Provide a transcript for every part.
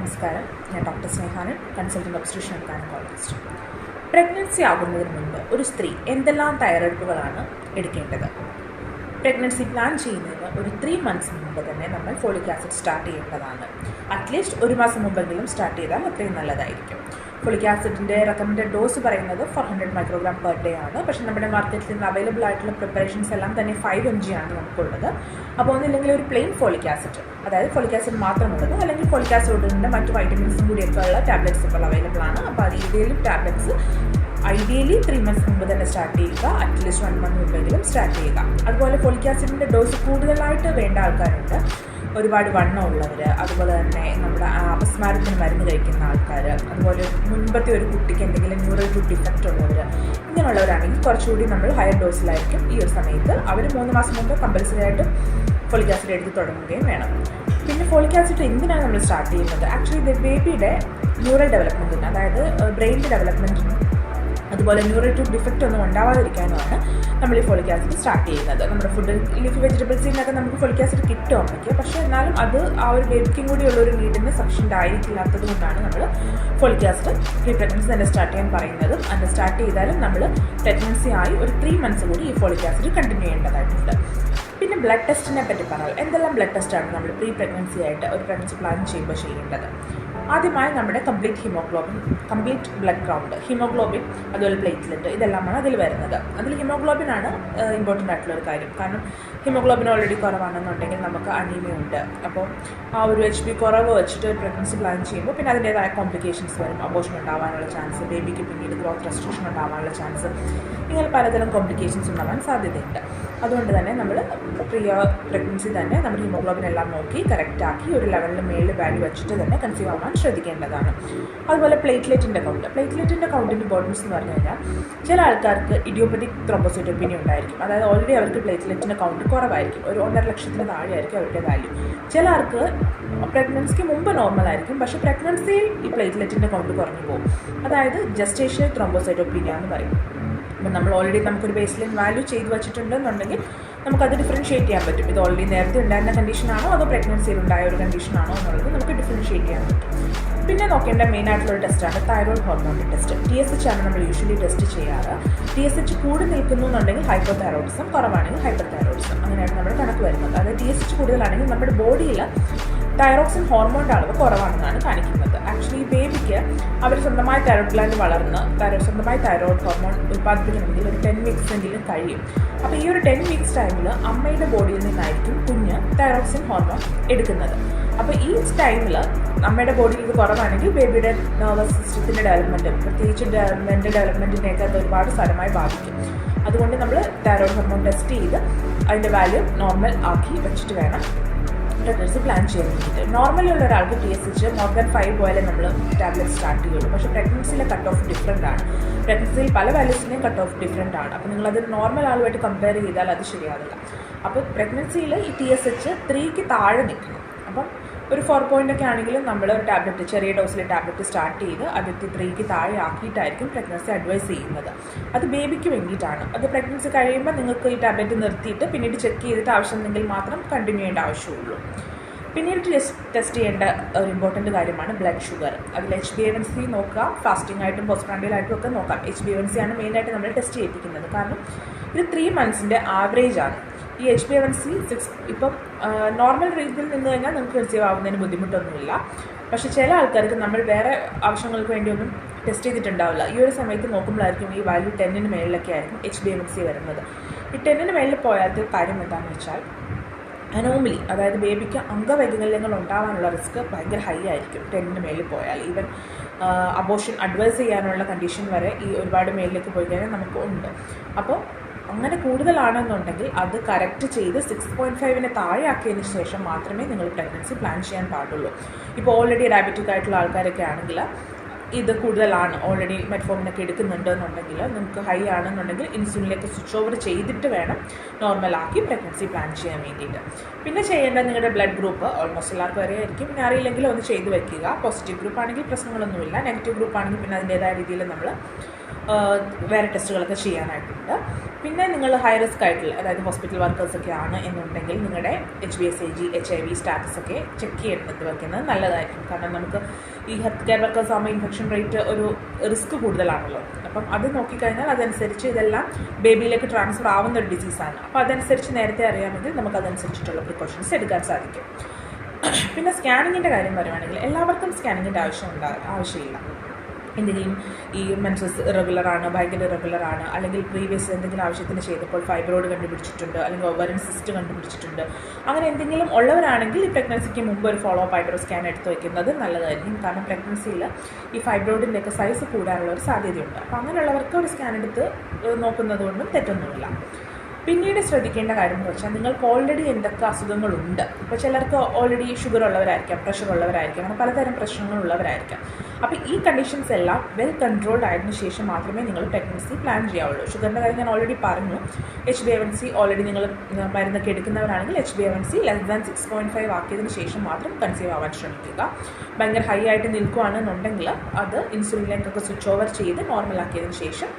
നമസ്കാരം. ഞാൻ doctor Snehanan consultant obstetrician and gynaecologist. Pregnancy ആകുന്നതിന് മുൻപ് ഒരു സ്ത്രീ എന്തെല്ലാം തയ്യാറെടുപ്പുകളാണ് എടുക്കേണ്ടത്? പ്രഗ്നൻസി പ്ലാൻ ചെയ്യുന്നതിന് ഒരു ത്രീ മന്ത്സ് മുമ്പ് തന്നെ നമ്മൾ ഫോളിക് ആസിഡ് സ്റ്റാർട്ട് ചെയ്യേണ്ടതാണ്. അറ്റ്ലീസ്റ്റ് ഒരു മാസം മുമ്പെങ്കിലും സ്റ്റാർട്ട് ചെയ്താൽ അത്രയും നല്ലതായിരിക്കും. ഫോളിക് ആസിഡിന്റെ റെക്കമെൻഡഡ് ഡോസ് പറയുന്നത് four hundred microgram per day ആണ്. പക്ഷേ നമ്മുടെ മാർക്കറ്റിൽ നിന്ന് അവൈലബിൾ ആയിട്ടുള്ള പ്രിപ്പറേഷൻസ് എല്ലാം തന്നെ ഫൈവ് എം ജി ആണ് നമുക്കുള്ളത്. അപ്പോൾ ഒന്നില്ലെങ്കിൽ ഒരു പ്ലെയിൻ ഫോളിക് ആസിഡ് അതായത് ഫോളിക് ആസിഡ് മാത്രമുള്ളത് അല്ലെങ്കിൽ ഫോളിക് ആസിഡിന്റെ മറ്റു വൈറ്റമിൻസും കൂടിയൊക്കെ ഉള്ള ടാബ്ലറ്റ്സ് ഇപ്പോൾ അവൈലബിൾ ആണ്. അപ്പോൾ അത് ഏതെങ്കിലും ടാബ്ലറ്റ്സ് ഐഡിയലി ത്രീ മന്ത്സ് മുമ്പ് തന്നെ സ്റ്റാർട്ട് ചെയ്യുക. അറ്റ്ലീസ്റ്റ് വൺ മന്ത് മുമ്പെങ്കിലും സ്റ്റാർട്ട് ചെയ്യുക. അതുപോലെ ഫോളിക് ആസിഡിന്റെ ഡോസ് കൂടുതലായിട്ട് വേണ്ട ആൾക്കാരുണ്ട്. ഒരുപാട് വണ്ണമുള്ളവർ അതുപോലെ തന്നെ നമ്മുടെ അപസ്മാരത്തിന് മരുന്ന് കഴിക്കുന്ന ആൾക്കാർ അതുപോലെ മുൻപത്തെ ഒരു കുട്ടിക്ക് എന്തെങ്കിലും ന്യൂറൽ ഫുഡ് ഡിഫക്റ്റ് ഉള്ളവർ ഇങ്ങനെയുള്ളവരാണെങ്കിൽ കുറച്ചുകൂടി നമ്മൾ ഹയർ ഡോസിലായിരിക്കും ഈ ഒരു സമയത്ത് അവർ മൂന്ന് മാസം മുമ്പ് കമ്പൽസറി ആയിട്ട് ഫോളിക് ആസിഡ് എടുത്ത് തുടങ്ങുകയും വേണം. പിന്നെ ഫോളിക് ആസിഡ് എന്തിനാണ് നമ്മൾ സ്റ്റാർട്ട് ചെയ്യുന്നത്? ആക്ച്വലി ഇത് ബേബിയുടെ ന്യൂറൽ ഡെവലപ്മെന്റിന് അതായത് ബ്രെയിനിന്റെ ഡെവലപ്മെന്റിനും അതുപോലെ ട്യൂബ് ഡിഫക്റ്റ് ഒന്നും ഉണ്ടാവാതിരിക്കാനുമാണ് നമ്മൾ ഈ ഫോളിക് ആസിഡ് സ്റ്റാർട്ട് ചെയ്യുന്നത്. നമ്മുടെ ഫുഡ് ലീഫി വെജിറ്റബിൾസിൽ നിന്നൊക്കെ നമുക്ക് ഫോളിക് ആസിഡ് കിട്ടും അമ്മയ്ക്ക്. പക്ഷേ എന്നാലും അത് ആ ഒരു ബേബിക്കും കൂടിയുള്ള ഒരു നീഡിന് സഫിഷ്യന്റ് ആയിരിക്കില്ലാത്തത് കൊണ്ടാണ് നമ്മൾ ഫോളിക് ആസിഡ് പ്രീ പ്രഗ്നൻസി തന്നെ സ്റ്റാർട്ട് ചെയ്യാൻ പറയുന്നത്. അത് സ്റ്റാർട്ട് ചെയ്താലും നമ്മൾ പ്രഗ്നൻസി ആയി ഒരു ത്രീ മന്ത്സ് കൂടി ഈ ഫോളിക് ആസിഡ് കണ്ടിന്യൂ ചെയ്യേണ്ടതായിട്ടുണ്ട്. പിന്നെ ബ്ലഡ് ടെസ്റ്റിനെ പറ്റി പറയാം എന്തെല്ലാം ബ്ലഡ് ടെസ്റ്റാണ് നമ്മൾ പ്രീ പ്രഗ്നൻസി ആയിട്ട് ഒരു പ്രഗ്നൻസി പ്ലാൻ ചെയ്യുമ്പോൾ ചെയ്യേണ്ടത്? ആദ്യമായി നമ്മുടെ complete haemoglobin complete blood count haemoglobin അതുപോലെ പ്ലേറ്റ്ലെറ്റ് ഇതെല്ലാമാണ് അതിൽ വരുന്നത്. അതിൽ ഹിമോഗ്ലോബിൻ ആണ് ഇമ്പോർട്ടന്റ് ആയിട്ടുള്ള ഒരു കാര്യം. കാരണം ഹിമോഗ്ലോബിൻ ഓൾറെഡി കുറവാണെന്നുണ്ടെങ്കിൽ നമുക്ക് അനീമിയ ഉണ്ട്. അപ്പോൾ ആ ഒരു എച്ച് ബി കുറവ് വെച്ചിട്ട് പ്രഗ്നൻസി പ്ലാൻ ചെയ്യുമ്പോൾ പിന്നെ അതിന്റേതായ കോംപ്ലിക്കേഷൻസ് വരും. അബോഷൻ ഉണ്ടാവാനുള്ള ചാൻസ് ബേബിക്ക് പിന്നീട് ഗ്രോത്ത് റെസ്ട്രിക്ഷൻ ഉണ്ടാവാനുള്ള ചാൻസ് ഇങ്ങനെ പലതരം കോംപ്ലിക്കേഷൻസ് ഉണ്ടാവാൻ സാധ്യതയുണ്ട്. അതുകൊണ്ട് തന്നെ നമ്മൾ പ്രിയ പ്രഗ്നൻസി തന്നെ നമ്മുടെ ഹിമോഗ്ലോബിൻ എല്ലാം നോക്കി കറക്റ്റാക്കി ഒരു ലെവലിൽ മേളിൽ വാല്യൂ വെച്ചിട്ട് തന്നെ കൺസീവ് ആവാൻ ശ്രദ്ധിക്കേണ്ടതാണ്. അതുപോലെ പ്ലേറ്റ്ലെറ്റിന്റെ കൗണ്ട് പ്ലേറ്റ്ലെറ്റിന്റെ കൗണ്ടിന്റെ ഇമ്പോർട്ടൻസ് എന്ന് പറഞ്ഞു കഴിഞ്ഞാൽ ചില ആൾക്കാർക്ക് ഇഡിയോപ്പതിക് ത്രോംബോസൈറ്റോപ്പിനി ഉണ്ടായിരിക്കും. അതായത് ഓൾറെഡി അവർക്ക് പ്ലേറ്റ്ലെറ്റിന്റെ കൗണ്ട് കുറവായിരിക്കും. ഒരു ഒന്നര ലക്ഷത്തിന് താഴെയായിരിക്കും അവരുടെ വാല്യൂ ചില ആൾക്ക് പ്രഗ്നൻസിക്ക് മുമ്പ് നോർമൽ ആയിരിക്കും. പക്ഷെ പ്രഗ്നൻസിയിൽ ഈ പ്ലേറ്റ്ലെറ്റിന്റെ കൗണ്ട് കുറഞ്ഞു പോകും. അതായത് ജസ്റ്റേഷ്യൽ ത്രോംബോസൈറ്റോപ്പീനിയ എന്ന് പറയും. അപ്പം നമ്മൾ ഓൾറെഡി നമുക്കൊരു ബേസ് ലൈൻ വാല്യൂ ചെയ്ത് വെച്ചിട്ടുണ്ടെന്നുണ്ടെങ്കിൽ നമുക്കത് ഡിഫറൻഷ്യേറ്റ് ചെയ്യാൻ പറ്റും. ഇത് ഓൾറെഡി നേരത്തെ ഉണ്ടായിരുന്ന കണ്ടീഷനാണോ അതോ പ്രഗ്നൻസിയിൽ ഉണ്ടായ ഒരു കണ്ടീഷനാണോ എന്നുള്ളത് നമുക്ക് ഡിഫറൻഷ്യേറ്റ് ചെയ്യാൻ പറ്റും. പിന്നെ നോക്കേണ്ട മെയിൻ ആയിട്ടുള്ള ടെസ്റ്റാണ് തൈറോയ്ഡ് ഹോർമോണിന്റെ ടെസ്റ്റ് ടി എസ് എച്ച് ആണ് നമ്മൾ യൂഷ്വലി ടെസ്റ്റ് ചെയ്യാറ്. ടി എസ് എച്ച് കൂടി നിൽക്കുന്നു എന്നുണ്ടെങ്കിൽ ഹൈപ്പർ തൈറോയിഡിസം കുറവാണെങ്കിൽ ഹൈപ്പർ തൈറോയിഡിസം അങ്ങനെയാണ് നമ്മുടെ കണക്ക് വരുന്നത്. അതായത് ടി എസ് എച്ച് കൂടുതലാണെങ്കിൽ നമ്മുടെ ബോഡിയിൽ തൈറോക്സിൻ ഹോർമോണിന്റെ അളവ് കുറവാണെന്നാണ് കാണിക്കുന്നത്. ആക്ച്വലി ബേബിക്ക് അവർ സ്വന്തമായി തൈറോയ്ഡ് ഗ്ലാൻഡ് വളർന്ന് തൈറോ സ്വന്തമായി തൈറോയ്ഡ് ഹോർമോൺ ഉൽപ്പാദിപ്പിക്കണമെങ്കിൽ ഒരു ടെൻ വീക്സ് എങ്കിലും കഴിയും. അപ്പോൾ ഈ ഒരു ടെൻ വീക്സ് ടൈമിൽ അമ്മയുടെ ബോഡിയിൽ നിന്നായിരിക്കും കുഞ്ഞ് തൈറോക്സിൻ ഹോർമോൺ എടുക്കുന്നത്. അപ്പോൾ ഈ ടൈമിൽ അമ്മയുടെ ബോഡിയിൽ ഇത് കുറവാണെങ്കിൽ ബേബിയുടെ നെർവസ് സിസ്റ്റത്തിന്റെ ഡെവലപ്മെന്റ് പ്രത്യേകിച്ച് ഡെവലപ്മെന്റ് ഡെവലപ്മെന്റിനെയൊക്കെ അത് ഒരുപാട് സ്ഥലമായി ബാധിക്കും. അതുകൊണ്ട് നമ്മൾ തൈറോയ്ഡ് ഹോർമോൺ ടെസ്റ്റ് ചെയ്ത് അതിന്റെ വാല്യൂ നോർമൽ ആക്കി വെച്ചിട്ട് വേണം പ്രഗ്നൻസി പ്ലാൻ ചെയ്യാൻ വേണ്ടിയിട്ട് നോർമലി ഉള്ള ഒരാൾക്ക് T S H more than five പോയാലേ നമ്മൾ ടാബ്ലറ്റ് സ്റ്റാർട്ട് ചെയ്യുള്ളൂ. പക്ഷേ പ്രഗ്നൻസിയിലെ കട്ട് ഓഫ് ഡിഫറെന്റ് ആണ്. പ്രഗ്നൻസിയിൽ പല വാല്യൂസിനെയും കട്ട് ഓഫ് ഡിഫറെന്റ് ആണ്. അപ്പോൾ നിങ്ങളത് നോർമൽ ആളുമായിട്ട് കമ്പയർ ചെയ്താൽ അത് ശരിയാവില്ല. അപ്പോൾ പ്രഗ്നൻസിയിൽ ഈ ടി എസ് എച്ച് ത്രീക്ക് താഴെ നിൽക്കണം. ഒരു ഫോർ പോയിന്റ് ഒക്കെ ആണെങ്കിലും നമ്മൾ ടാബ്ലറ്റ് ചെറിയ ഡോസിലെ ടാബ്ലറ്റ് സ്റ്റാർട്ട് ചെയ്ത് അത് ത്രീക്ക് താഴെ ആക്കിയിട്ടായിരിക്കും പ്രഗ്നൻസി അഡ്വൈസ് ചെയ്യുന്നത്. അത് ബേബിക്ക് വേണ്ടിയിട്ടാണ്. അത് പ്രഗ്നൻസി കഴിയുമ്പോൾ നിങ്ങൾക്ക് ഈ ടാബ്ലറ്റ് നിർത്തിയിട്ട് പിന്നീട് ചെക്ക് ചെയ്തിട്ട് ആവശ്യമുണ്ടെങ്കിൽ മാത്രം കണ്ടിന്യൂ ചെയ്യേണ്ട ആവശ്യമുള്ളൂ. പിന്നീട് ടെസ്റ്റ് ചെയ്യേണ്ട ഒരു ഇമ്പോർട്ടന്റ് കാര്യമാണ് ബ്ലഡ് ഷുഗർ അതിൽ H B A one C നോക്കാം ഫാസ്റ്റിംഗ് ആയിട്ടും പോസ്റ്റ് ആയിട്ടും ഒക്കെ നോക്കാം. എച്ച് ബി എൻ സി ആണ് മെയിനായിട്ട് നമ്മൾ ടെസ്റ്റ് ചെയ്യിപ്പിക്കുന്നത്. കാരണം ഇത് ത്രീ മന്ത്സിന്റെ ആവറേജ് ആണ്. ഈ H B A one C six ഇപ്പം നോർമൽ റേഞ്ചിൽ നിന്ന് കഴിഞ്ഞാൽ നമുക്ക് റിസീവ് ആവുന്നതിന് ബുദ്ധിമുട്ടൊന്നുമില്ല. പക്ഷെ ചില ആൾക്കാർക്ക് നമ്മൾ വേറെ ആവശ്യങ്ങൾക്ക് വേണ്ടിയൊന്നും ടെസ്റ്റ് ചെയ്തിട്ടുണ്ടാവില്ല. ഈ ഒരു സമയത്ത് നോക്കുമ്പോഴായിരിക്കും ഈ വാല്യൂ ടെന്നിന് മേളിലൊക്കെ ആയിരിക്കും എച്ച് ബി എം സി വരുന്നത്. ഈ ടെന്നിന് മേളിൽ പോയാത്ത കാര്യം എന്താണെന്ന് വെച്ചാൽ അനോമലി അതായത് ബേബിക്ക് അംഗവൈകല്യങ്ങൾ ഉണ്ടാവാനുള്ള റിസ്ക് ഭയങ്കര ഹൈ ആയിരിക്കും ടെന്നിന് മേളിൽ പോയാൽ. ഈവൻ അബോഷൻ അഡ്വൈസ് ചെയ്യാനുള്ള കണ്ടീഷൻ വരെ ഈ ഒരുപാട് മേളിലേക്ക് പോയി കഴിഞ്ഞാൽ നമുക്ക് ഉണ്ട്. അപ്പോൾ അങ്ങനെ കൂടുതലാണെന്നുണ്ടെങ്കിൽ അത് കറക്റ്റ് ചെയ്ത് സിക്സ് പോയിന്റ് ഫൈവിന് താഴെ ആക്കിയതിന് ശേഷം മാത്രമേ നിങ്ങൾ പ്രഗ്നൻസി പ്ലാൻ ചെയ്യാൻ പാടുള്ളൂ. ഇപ്പോൾ ഓൾറെഡി ഡയബറ്റിക് ആയിട്ടുള്ള ആൾക്കാരൊക്കെ ആണെങ്കിൽ ഇത് കൂടുതലാണ്. ഓൾറെഡി മെറ്റ്ഫോമിനൊക്കെ എടുക്കുന്നുണ്ട് എന്നുണ്ടെങ്കിൽ നിങ്ങൾക്ക് ഹൈ ആണെന്നുണ്ടെങ്കിൽ ഇൻസുലിനൊക്കെ സ്വിച്ച് ഓവർ ചെയ്തിട്ട് വേണം നോർമലാക്കി പ്രഗ്നൻസി പ്ലാൻ ചെയ്യാൻ വേണ്ടിയിട്ട്. പിന്നെ ചെയ്യേണ്ട നിങ്ങളുടെ ബ്ലഡ് ഗ്രൂപ്പ് ഓൾമോസ്റ്റ് എല്ലാവർക്കും അറിയായിരിക്കും. പിന്നെ അറിയില്ലെങ്കിൽ ഒന്ന് ചെയ്ത് വെക്കുക. പോസിറ്റീവ് ഗ്രൂപ്പ് ആണെങ്കിൽ പ്രശ്നങ്ങളൊന്നുമില്ല. നെഗറ്റീവ് ഗ്രൂപ്പ് ആണെങ്കിൽ പിന്നെ അതിന്റേതായ രീതിയിൽ നമ്മൾ വേറെ ടെസ്റ്റുകളൊക്കെ ചെയ്യാനായിട്ടുണ്ട്. പിന്നെ നിങ്ങൾ ഹൈ റിസ്ക് ആയിട്ടുള്ള അതായത് ഹോസ്പിറ്റൽ വർക്കേഴ്സ് ഒക്കെ ആണ് എന്നുണ്ടെങ്കിൽ നിങ്ങളുടെ H B S I G H I V status ഒക്കെ ചെക്ക് ചെയ്യുന്നത് വെക്കുന്നത് നല്ലതായിരിക്കും. കാരണം നമുക്ക് ഈ ഹെൽത്ത് കെയർ വർക്കേഴ്സ് ആകുമ്പോൾ ഇൻഫെക്ഷൻ റേറ്റ് ഒരു റിസ്ക് കൂടുതലാണല്ലോ. അപ്പം അത് നോക്കിക്കഴിഞ്ഞാൽ അതനുസരിച്ച് ഇതെല്ലാം ബേബിയിലേക്ക് ട്രാൻസ്ഫർ ആവുന്ന ഒരു ഡിസീസാണ് അപ്പോൾ അതനുസരിച്ച് നേരത്തെ അറിയാമെങ്കിൽ നമുക്ക് അതനുസരിച്ചിട്ടുള്ള പ്രിക്കോഷൻസ് എടുക്കാൻ സാധിക്കും. പിന്നെ സ്കാനിങ്ങിന്റെ കാര്യം പറയുവാണെങ്കിൽ എല്ലാവർക്കും സ്കാനിങ്ങിന്റെ ആവശ്യം ഉണ്ടാ ആവശ്യമില്ല. എന്തെങ്കിലും ഈ മെൻസസ് ഇറഗുലറാണ് ഭയങ്കര ഇറഗുലറാണ് അല്ലെങ്കിൽ പ്രീവിയസ് എന്തെങ്കിലും ആവശ്യത്തിന് ചെയ്തപ്പോൾ ഫൈബ്രോയിഡ് കണ്ടുപിടിച്ചിട്ടുണ്ട് അല്ലെങ്കിൽ ഓവറിൻ സിസ്റ്റ് കണ്ടുപിടിച്ചിട്ടുണ്ട്. അങ്ങനെ എന്തെങ്കിലും ഉള്ളവരാണെങ്കിൽ ഈ പ്രഗ്നൻസിക്ക് മുമ്പ് ഒരു ഫോളോ അപ്പ് ഒരു സ്കാൻ എടുത്ത് വയ്ക്കുന്നത് നല്ലതായിരിക്കും. കാരണം പ്രഗ്നൻസിയിൽ ഈ ഫൈബ്രോയിഡിന്റെയൊക്കെ സൈസ് കൂടാനുള്ള ഒരു സാധ്യതയുണ്ട്. അപ്പോൾ അങ്ങനെയുള്ളവർക്ക് ഒരു സ്കാൻ എടുത്ത് നോക്കുന്നത് കൊണ്ടും തെറ്റൊന്നുമില്ല. പിന്നീട് ശ്രദ്ധിക്കേണ്ട കാര്യം എന്ന് വെച്ചാൽ നിങ്ങൾക്ക് ഓൾറെഡി എന്തൊക്കെ അസുഖങ്ങളുണ്ട്? ഇപ്പോൾ ചിലർക്ക് ഓൾറെഡി ഷുഗർ ഉള്ളവരായിരിക്കാം പ്രഷർ ഉള്ളവരായിരിക്കാം അങ്ങനെ പലതരം പ്രശ്നങ്ങളുള്ളവരായിരിക്കാം. അപ്പോൾ ഈ കണ്ടീഷൻസ് എല്ലാം വെൽ കൺട്രോൾഡ് ആയതിനു ശേഷം മാത്രമേ നിങ്ങൾ പ്രഗ്നൻസി പ്ലാൻ ചെയ്യാവുള്ളൂ. ഷുഗറിന്റെ കാര്യം ഞാൻ ഓൾറെഡി പറഞ്ഞു. H B A one C already നിങ്ങൾ മരുന്നൊക്കെ എടുക്കുന്നവരാണെങ്കിൽ H B A one C less than six point five ആക്കിയതിന് ശേഷം മാത്രം കൺസീവ് ആവാൻ ശ്രമിക്കുക. ഭയങ്കര ഹൈ ആയിട്ട് നിൽക്കുകയാണെന്നുണ്ടെങ്കിൽ അത് ഇൻസുലിനിലേക്കൊക്കെ സ്വിച്ച് ഓവർ ചെയ്ത് നോർമൽ ആക്കിയതിന് ശേഷം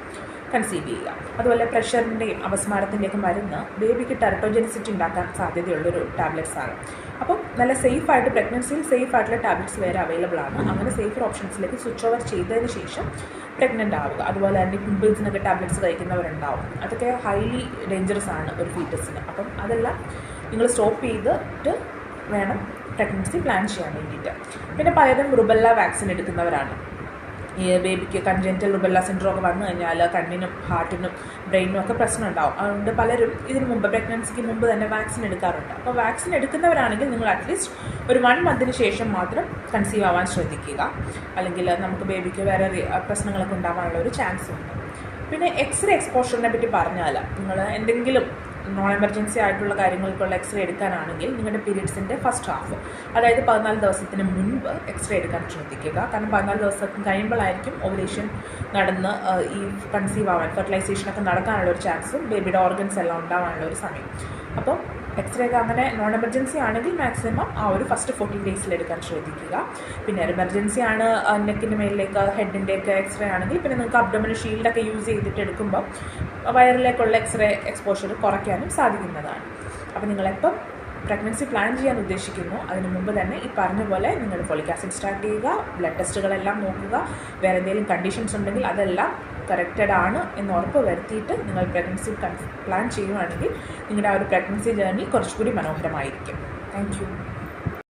കൺസീവ് ചെയ്യുക. അതുപോലെ പ്രഷറിന്റെയും അപസ്മാരത്തിന്റെയൊക്കെ മരുന്ന് ബേബിക്ക് ടെറട്ടോജനിസിറ്റി ഉണ്ടാക്കാൻ സാധ്യതയുള്ളൊരു ടാബ്ലറ്റ്സ് ആണ്. അപ്പം നല്ല സേഫായിട്ട് പ്രഗ്നൻസിയിൽ സേഫ് ആയിട്ടുള്ള ടാബ്ലറ്റ്സ് വേറെ അവൈലബിൾ ആണ്. അങ്ങനെ സേഫർ ഓപ്ഷൻസിലേക്ക് സ്വിച്ച് ഓവർ ചെയ്തതിന് ശേഷം പ്രഗ്നന്റ് ആവുക. അതുപോലെ തന്നെ പിമ്പിൾസിനൊക്കെ ടാബ്ലറ്റ്സ് കഴിക്കുന്നവരുണ്ടാവും. അതൊക്കെ ഹൈലി ഡേഞ്ചറസ് ആണ് ഒരു ഫീറ്റസിന് അപ്പം അതെല്ലാം നിങ്ങൾ സ്റ്റോപ്പ് ചെയ്തിട്ട് വേണം പ്രഗ്നൻസി പ്ലാൻ ചെയ്യാൻ വേണ്ടിയിട്ട്. പിന്നെ പലരും റുബല്ല വാക്സിൻ എടുക്കുന്നവരാണ്. ഈ ബേബിക്ക് കൺജന്റൽ റുബെല്ല സിൻഡ്രോം ഒക്കെ വന്നു കഴിഞ്ഞാൽ കണ്ണിനും ഹാർട്ടിനും ബ്രെയിനും ഒക്കെ പ്രശ്നം ഉണ്ടാവും. അതുകൊണ്ട് പലരും ഇതിന് മുമ്പ് പ്രഗ്നൻസിക്ക് മുമ്പ് തന്നെ വാക്സിൻ എടുക്കാറുണ്ട്. അപ്പോൾ വാക്സിൻ എടുക്കുന്നവരാണെങ്കിൽ നിങ്ങൾ അറ്റ്ലീസ്റ്റ് ഒരു വൺ മന്തിന് ശേഷം മാത്രം കൺസീവ് ആവാൻ ശ്രദ്ധിക്കുക. അല്ലെങ്കിൽ നമുക്ക് ബേബിക്ക് വേറെ പ്രശ്നങ്ങളൊക്കെ ഉണ്ടാവാനുള്ള ഒരു ചാൻസ് ഉണ്ട്. പിന്നെ എക്സ്റേ എക്സ്പോഷറിനെ പറ്റി പറഞ്ഞാൽ നിങ്ങൾ എന്തെങ്കിലും നോൺ എമർജൻസി ആയിട്ടുള്ള കാര്യങ്ങൾക്കുള്ള എക്സ്റേ എടുക്കാനാണെങ്കിൽ നിങ്ങളുടെ പീരീഡ്സിന്റെ ഫസ്റ്റ് ഹാഫ് അതായത് പതിനാല് ദിവസത്തിന് മുൻപ് എക്സ്റേ എടുക്കാൻ ശ്രദ്ധിക്കുക. കാരണം പതിനാല് ദിവസം കഴിയുമ്പോഴായിരിക്കും ഓവലേഷൻ നടന്ന് ഈ കൺസീവ് ആവാൻ ഫെർട്ടിലൈസേഷനൊക്കെ നടക്കാനുള്ള ഒരു ചാൻസും ബേബിയുടെ ഓർഗൻസ് എല്ലാം ഉണ്ടാവാനുള്ള ഒരു സമയം. അപ്പം എക്സ്റേ ഒക്കെ അങ്ങനെ നോൺ എമർജൻസി ആണെങ്കിൽ മാക്സിമം ആ ഒരു ഫസ്റ്റ് ഫോർട്ടീൻ ഡേയ്സിൽ എടുക്കാൻ ശ്രദ്ധിക്കുക. പിന്നെ എമർജൻസി ആണ് നെക്കിന്റെ മേലിലേക്ക് ഹെഡിന്റെയൊക്കെ എക്സ്റേ ആണെങ്കിൽ പിന്നെ നിങ്ങൾക്ക് അബ്ഡമിന് ഷീൽഡൊക്കെ യൂസ് ചെയ്തിട്ട് എടുക്കുമ്പോൾ വയറിലേക്കുള്ള എക്സ്റേ എക്സ്പോഷർ കുറയ്ക്കാനും സാധിക്കുന്നതാണ്. അപ്പോൾ നിങ്ങളെപ്പം പ്രഗ്നൻസി പ്ലാൻ ചെയ്യാൻ ഉദ്ദേശിക്കുന്നു. അതിനു മുമ്പ് തന്നെ ഈ പറഞ്ഞ പോലെ നിങ്ങൾ ഫോളിക് ആസിഡ് സ്റ്റാർട്ട് ചെയ്യുക ബ്ലഡ് ടെസ്റ്റുകളെല്ലാം നോക്കുക വേറെ എന്തെങ്കിലും കണ്ടീഷൻസ് ഉണ്ടെങ്കിൽ അതെല്ലാം കറക്റ്റഡ് ആണ് എന്ന് ഉറപ്പ് വരുത്തിയിട്ട് നിങ്ങൾ പ്രഗ്നൻസി പ്ലാൻ ചെയ്യുകയാണെങ്കിൽ നിങ്ങളുടെ ആ ഒരു പ്രഗ്നൻസി ജേർണി കുറച്ചുകൂടി മനോഹരമായിരിക്കും. താങ്ക്